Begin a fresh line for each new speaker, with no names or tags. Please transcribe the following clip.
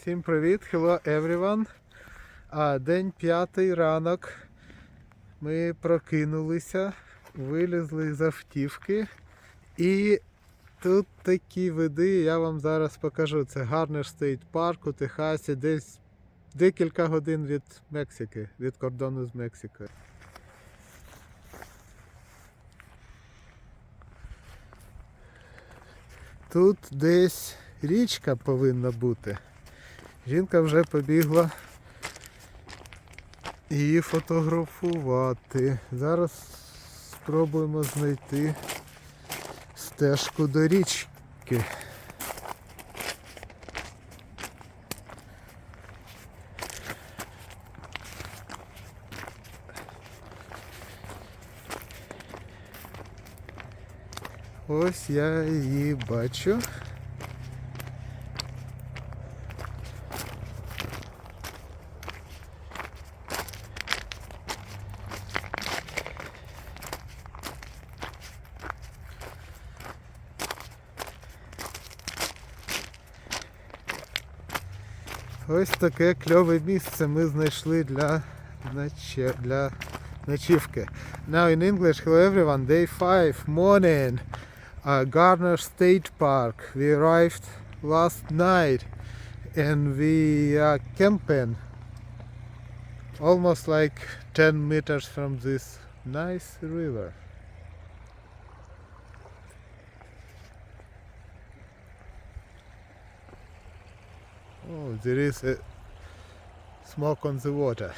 Всім привіт, hello everyone. А, день п'ятий ранок. Ми прокинулися, вилізли з автівки. І тут такі види, я вам зараз покажу. Це Гарнер Стейт Парк у Техасі, десь декілька годин від Мексики, від кордону з Мексикою. Тут десь річка повинна бути. Жінка вже побігла її фотографувати. Зараз спробуємо знайти стежку до річки. Ось я її бачу. Ось таке кльове місце ми знайшли для, ноче, для ночівки. Now in English, hello everyone, day 5, morning, uh, Garner State Park. We arrived last night and we are camping almost like 10 meters from this nice river. Oh, there is a smoke on the water.